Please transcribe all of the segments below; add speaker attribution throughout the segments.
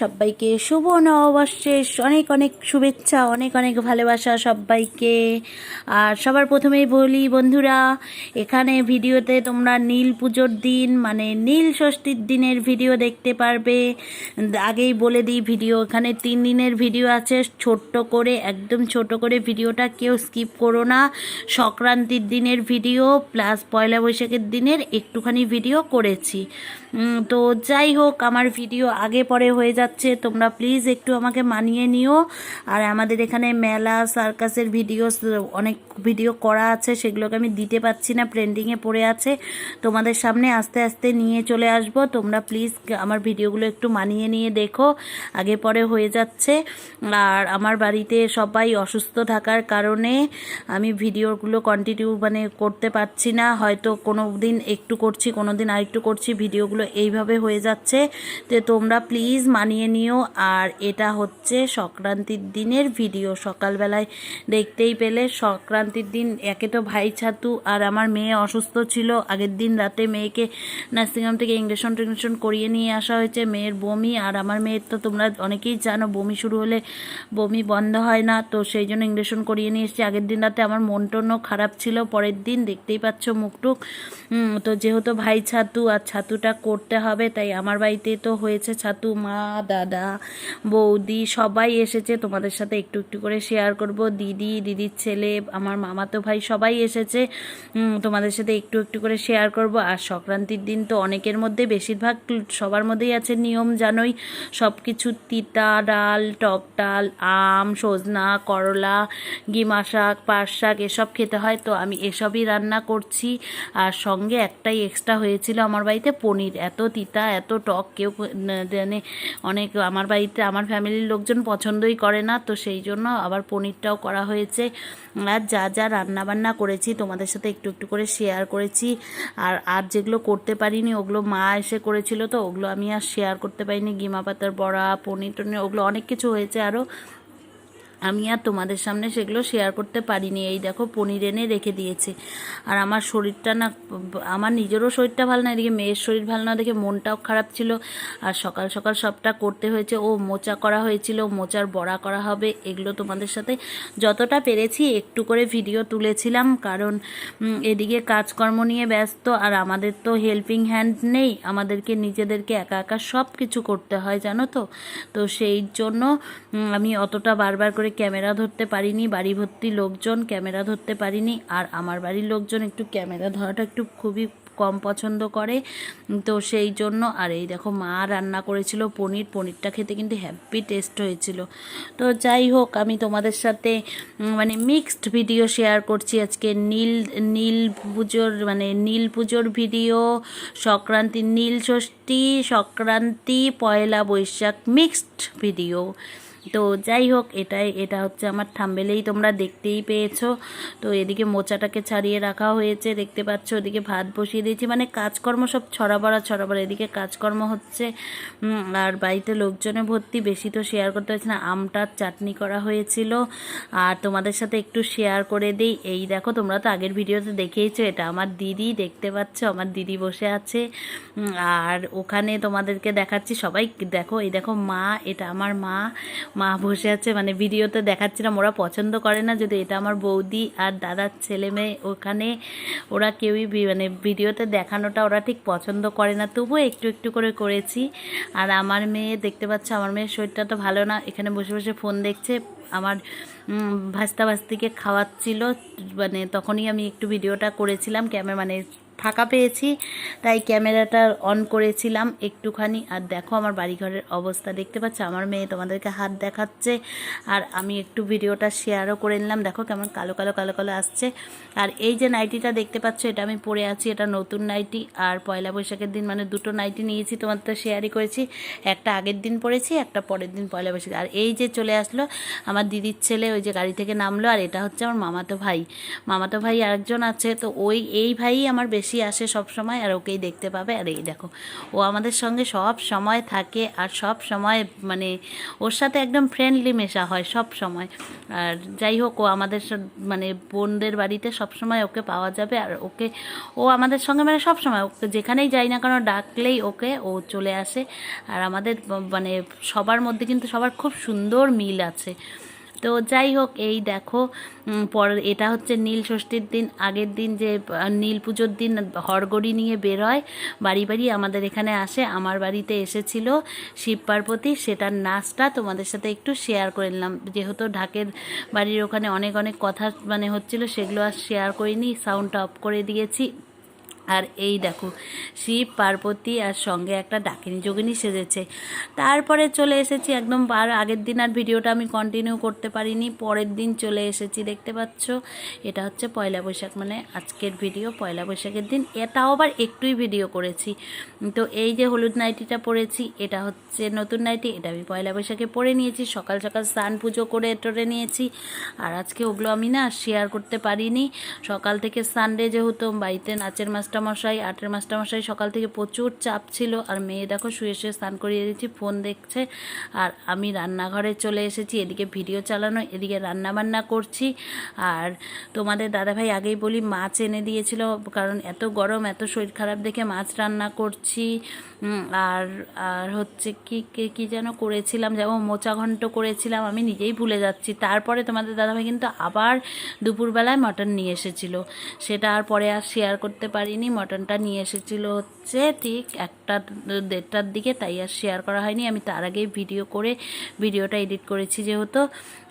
Speaker 1: সবাইকে শুভ নববর্ষের অনেক অনেক শুভেচ্ছা, অনেক অনেক ভালোবাসা সবাইকে। আর সবার প্রথমেই বলি, বন্ধুরা, এখানে ভিডিওতে তোমরা নীল পুজোর দিন মানে নীল ষষ্ঠীর দিনের ভিডিও দেখতে পারবে। আগেই বলে দিই, ভিডিও এখানে তিন দিনের ভিডিও আছে। ছোট্ট করে, একদম ছোট করে ভিডিওটা কেউ স্কিপ করো না। সংক্রান্তির দিনের ভিডিও, প্লাস পয়লা বৈশাখের দিনের একটুখানি ভিডিও করেছি। তো যাই হোক, আমার ভিডিও আগে পরে হয়ে যাচ্ছে। তোমরা প্লিজ একটু আমাকে মানিয়ে নিও। আর আমাদের এখানে মেলা সার্কাসের ভিডিও অনেক ভিডিও করা আছে, সেগুলোকে আমি দিতে পারছি না প্রেন্ডিংয়ে পড়ে আছে। তোমাদের সামনে আস্তে আস্তে নিয়ে চলে আসব। তোমরা প্লিজ আমার ভিডিওগুলো একটু মানিয়ে নিয়ে দেখো, আগে পরে হয়ে যাচ্ছে। আর আমার বাড়িতে সবাই অসুস্থ থাকার কারণে আমি ভিডিওগুলো কন্টিনিউ মানে করতে পারছি না। হয়তো কোনো দিন একটু করছি কোনো দিন আরেকটু করছি ভিডিওগুলো এইভাবে হয়ে যাচ্ছে। তো তোমরা প্লিজ মানিয়ে নিও। আর এটা হচ্ছে সংক্রান্তির দিনের ভিডিও সকালবেলায় দেখতেই পেলে সংক্রান্তির দিন। একে তো ভাই ছাতু আর আমার মেয়ে অসুস্থ ছিল। আগের দিন রাতে মেয়েকে নার্সিংহোম থেকে ইঞ্জেকশন টিঞ্জেকশন করিয়ে নিয়ে আসা হয়েছে। মেয়ের বমি আর আমার মেয়ের তো তোমরা অনেকেই জানো, বমি শুরু হলে বমি বন্ধ হয় না। তো সেই জন্য ইঞ্জেকশন করিয়ে নিয়ে এসেছি। আগের দিন রাতে আমার মন টনও খারাপ ছিল। পরের দিন দেখতেই পাচ্ছ মুখটুক। তো যেহেতু ভাই ছাতু আর ছাতুটা করতে হবে, তাই আমার বাড়িতে তো হয়েছে ছাতু। মা দাদা, বৌদি সবাই এসেছে। তোমাদের সাথে একটু একটু করে শেয়ার করব। দিদি, দিদির ছেলে, আমার মামাতো ভাই সবাই এসেছে। তোমাদের সাথে একটু একটু করে শেয়ার করব। আর সংক্রান্তির দিন তো অনেকের মধ্যে বেশিরভাগ সবার মধ্যেই আছে নিয়ম জানোই। সব কিছু তিতা, ডাল, টক ডাল, আম, সজনা, করলা, গিমা শাক, পাট শাক এসব খেতে হয়। তো আমি এসবই রান্না করছি। আর সঙ্গে একটাই এক্সট্রা হয়েছিল আমার বাড়িতে পনির। এত তিতা, এত টক, কেউ মানে অনেক আমার বাড়িতে আমার ফ্যামিলির লোকজন পছন্দই করে না, তো সেই জন্য আবার পনিরটাও করা হয়েছে। আর যা যা রান্নাবান্না করেছি তোমাদের সাথে একটু একটু করে শেয়ার করেছি। আর আর যেগুলো করতে পারিনি, ওগুলো মা এসে করেছিল তো, ওগুলো আমি আর শেয়ার করতে পারিনি। গিমা পাতার বড়া পনির টনির ওগুলো অনেক কিছু হয়েছে আরও আমি আর তোমাদের সামনে সেগুলো শেয়ার করতে পারিনি। এই দেখো, পনির এনে রেখে দিয়েছে। আর আমার শরীরটা না, আমার নিজেরও শরীরটা ভালো না, এদিকে মেয়ের শরীর ভালো না, দেখে মনটাও খারাপ ছিল। আর সকাল সকাল সবটা করতে হয়েছে, ও মোচা করা হয়েছিল, মোচার বড়া করা হবে, এগুলো তোমাদের সাথে যতটা পেরেছি একটু করে ভিডিও তুলেছিলাম। কারণ এদিকে কাজকর্ম নিয়ে ব্যস্ত, আর আমাদের তো হেল্পিং হ্যান্ড নেই। আমাদেরকে, নিজেদেরকে একা একা সব কিছু করতে হয়, জানো তো? তো সেই জন্য আমি অতটা বারবার করে ক্যামেরা ধরতে পারিনি, বাড়ি ভর্তি লোকজন ক্যামেরা ধরতে পারিনি, আর আমার বাড়ির লোকজন একটু ক্যামেরা ধরাটা একটু খুবই কম পছন্দ করে, তো সেই জন্য, আর এই দেখো মা রান্না করেছিল পনির, পনিরটা খেতে কিন্তু হ্যাপি টেস্ট হয়েছিল। তো যাই হোক, আমি তোমাদের সাথে মানে মিক্সড ভিডিও শেয়ার করছি আজকে। নীল নীল পুজোর মানে নীল পুজোর video Sankranti Nil Shashthi, Sankranti Poila Baishakh mixed video তো যাই হোক, এটাই, এটা হচ্ছে আমার থাম্বেলেই তোমরা দেখতেই পেয়েছ। তো এদিকে মোচাটাকে ছাড়িয়ে রাখা হয়েছে, দেখতে পাচ্ছ ওদিকে ভাত বসিয়ে দিয়েছি। মানে কাজকর্ম সব ছড়াবড়া ছড়াবড়া, এদিকে কাজকর্ম হচ্ছে। আর বাড়িতে লোকজনে ভর্তি, বেশি তো শেয়ার করতে পারছি না আমটার চাটনি করা হয়েছিল। আর তোমাদের সাথে একটু শেয়ার করে দিই, এই দেখো তোমরা তো আগের ভিডিওতে দেখেইছো, এটা আমার দিদি, দেখতে পাচ্ছ আমার দিদি বসে আছে। আর ওখানে তোমাদেরকে দেখাচ্ছি, সবাই দেখো, এই দেখো মা, এটা আমার মা। মা বসে আছে মানে ভিডিওতে দেখাচ্ছিলাম, ওরা পছন্দ করে না, যদি এটা আমার বৌদি আর দাদার ছেলে মেয়ে ওখানে, ওরা কেউই মানে ভিডিওতে দেখানোটা ওরা ঠিক পছন্দ করে না। তবুও একটু একটু করে করেছি। আর আমার মেয়ে, দেখতে পাচ্ছ, আমার মেয়ের শরীরটা তো ভালো না, এখানে বসে বসে ফোন দেখছে। আমার ভাস্তা ভাস্তিকে খাওয়াচ্ছিল মানে তখনই আমি একটু ভিডিওটা করেছিলাম ক্যামেরা মানে ফাঁকা পেয়েছি, তাই ক্যামেরাটা অন করেছিলাম একটুখানি। আর দেখো আমার বাড়িঘরের অবস্থা, দেখতে পাচ্ছ? আমার মেয়ে তোমাদেরকে হাত দেখাচ্ছে, আর আমি একটু ভিডিওটা শেয়ারও করে নিলাম। দেখো কেমন কালো কালো কালো কালো আসছে। আর এই যে নাইটিটা দেখতে পাচ্ছ, এটা আমি পরে আছি, এটা নতুন নাইটি আর পয়লা বৈশাখের দিন মানে দুটো নাইটি নিয়েছি, তোমাদের তো শেয়ারই করেছি। একটা আগের দিন পরেছি, একটা পরের দিন পয়লা বৈশাখ। আর এই যে চলে আসলো আমার দিদির ছেলে, ওই যে গাড়ি থেকে নামলো, আর এটা হচ্ছে আমার মামাতো ভাই। মামাতো ভাই আরেকজন আছে, তো ওই, এই ভাই আমার বেশি আসে সব সময় আর ওকেই দেখতে পাবে। আর এই দেখো, ও আমাদের সঙ্গে সব সময় থাকে আর সব সময় মানে ওর সাথে একদম ফ্রেন্ডলি মেশা হয় সব সময়। আর যাই হোক, ও আমাদের মানে বোনদের বাড়িতে সব সময় ওকে পাওয়া যাবে আর ওকে, ও আমাদের সঙ্গে মানে সব সময়, ওকে যেখানেই যাই না কেন ডাকলেই ওকে, ও চলে আসে। আর আমাদের মানে সবার মধ্যে কিন্তু সবার খুব সুন্দর মিল আছে। তো যাই হোক, এই দেখো পর, এটা হচ্ছে নীল ষষ্ঠীর দিন, আগের দিন যে নীল পুজোর দিন হরগড়ি নিয়ে বেরোয়, বাড়ি বাড়ি আমাদের এখানে আসে, আমার বাড়িতে এসেছিল শিব পার্বতী, সেটার নাচটা তোমাদের সাথে একটু শেয়ার করে নিলাম। যেহেতু ঢাকের বাড়ির ওখানে অনেক অনেক কথা মানে হচ্ছিল, সেগুলো আর শেয়ার করিনি সাউন্ডটা অফ করে দিয়েছি। আর এই দেখো, শিব, পার্বতী আর সঙ্গে একটা ডাকিনী যোগিনী সেজেছে। তারপরে চলে এসেছি একদম আর আগের দিন আর ভিডিওটা আমি কন্টিনিউ করতে পারিনি, পরের দিন চলে এসেছি, দেখতে পাচ্ছ? এটা হচ্ছে পয়লা বৈশাখ মানে আজকের ভিডিও, পয়লা বৈশাখের দিন। এটাও আবার একটুই ভিডিও করেছি। তো এই যে হলুদ নাইটিটা পরেছি, এটা হচ্ছে নতুন নাইটি, এটা আমি পয়লা বৈশাখে পরে নিয়েছি, সকাল সকাল স্নান পুজো করে টরে নিয়েছি। আর আজকে ওগুলো আমি না শেয়ার করতে পারিনি। সকাল থেকে সানডে যেহেতু বাড়িতে নাচের মাস্টারমশাই, আটের মাস্টারমশাই, সকাল থেকে প্রচুর চাপ ছিল। আর মেয়ে দেখো, শুয়ে শুয়ে স্নান করিয়ে দিয়েছি, ফোন দেখছে। আর আমি রান্নাঘরে চলে এসেছি, এদিকে ভিডিও চালানো, এদিকে রান্না বান্না করছি। আর তোমাদের দাদাভাই আগেই বলি, মাছ এনে দিয়েছিল, কারণ এত গরম, এত শরীর খারাপ দেখে মাছ রান্না করছি। আর আর হচ্ছে কি কি কি যেন করেছিলাম, যেমন মোচা ঘন্ট করেছিলাম, আমি নিজেই ভুলে যাচ্ছি। তারপরে তোমাদের দাদাভাই কিন্তু আবার দুপুরবেলায় মটন নিয়ে এসেছিল। সেটা আর পরে আর শেয়ার করতে পারিনি। মটনটা নিয়ে এসেছিল হচ্ছে ঠিক একটা দেড়টার দিকে, তাই আর শেয়ার করা হয়নি। আমি তার আগেই ভিডিও করে ভিডিওটা এডিট করেছি যেহেতু।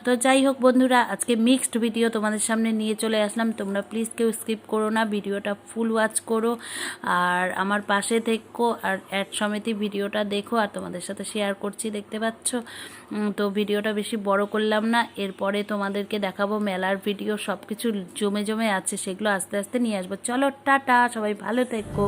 Speaker 1: তো যাই হোক বন্ধুরা, আজকে মিক্সড ভিডিও তোমাদের সামনে নিয়ে চলে আসলাম। তোমরা প্লিজ কেউ স্কিপ করো না ভিডিওটা ফুল ওয়াচ করো। আর আমার পাশে থেকো আর অ্যাড সমেতি ভিডিওটা দেখো আর তোমাদের সাথে শেয়ার করছি, দেখতে পাচ্ছ? তো ভিডিওটা বেশি বড় করলাম না। এরপরে তোমাদেরকে দেখাবো মেলার ভিডিও সব কিছু জমে জমে আছে, সেগুলো আস্তে আস্তে নিয়ে আসব। চলো, টাটা, সবাই ভালো থেকো।